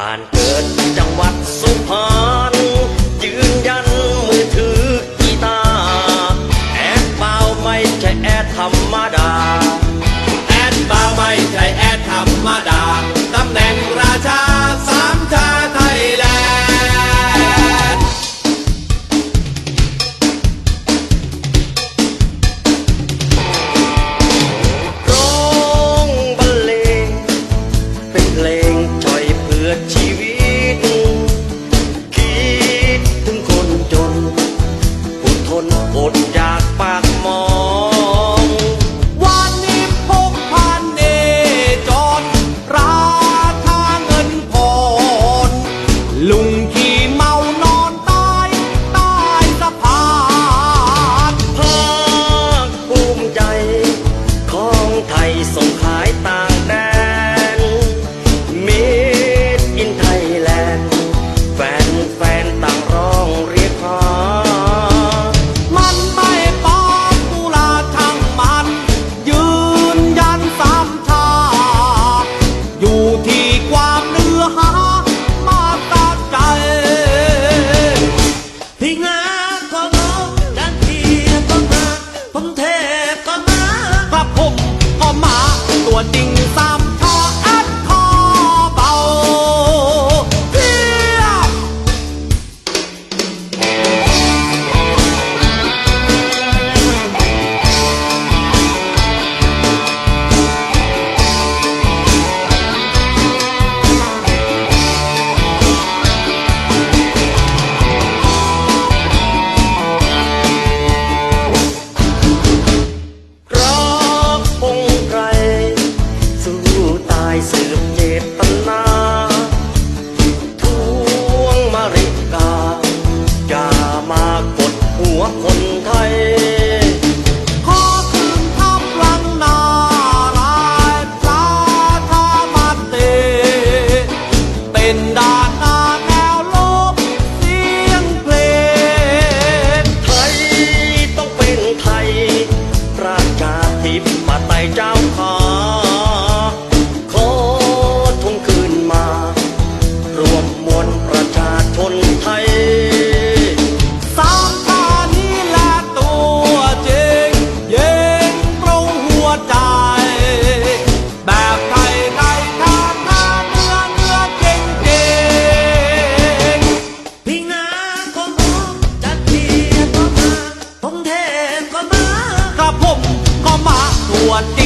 บ้านเกิ amor ya. what thing มาไต่เจ้าขาขอทงคืนมา รวมมวลประชาชนไทย what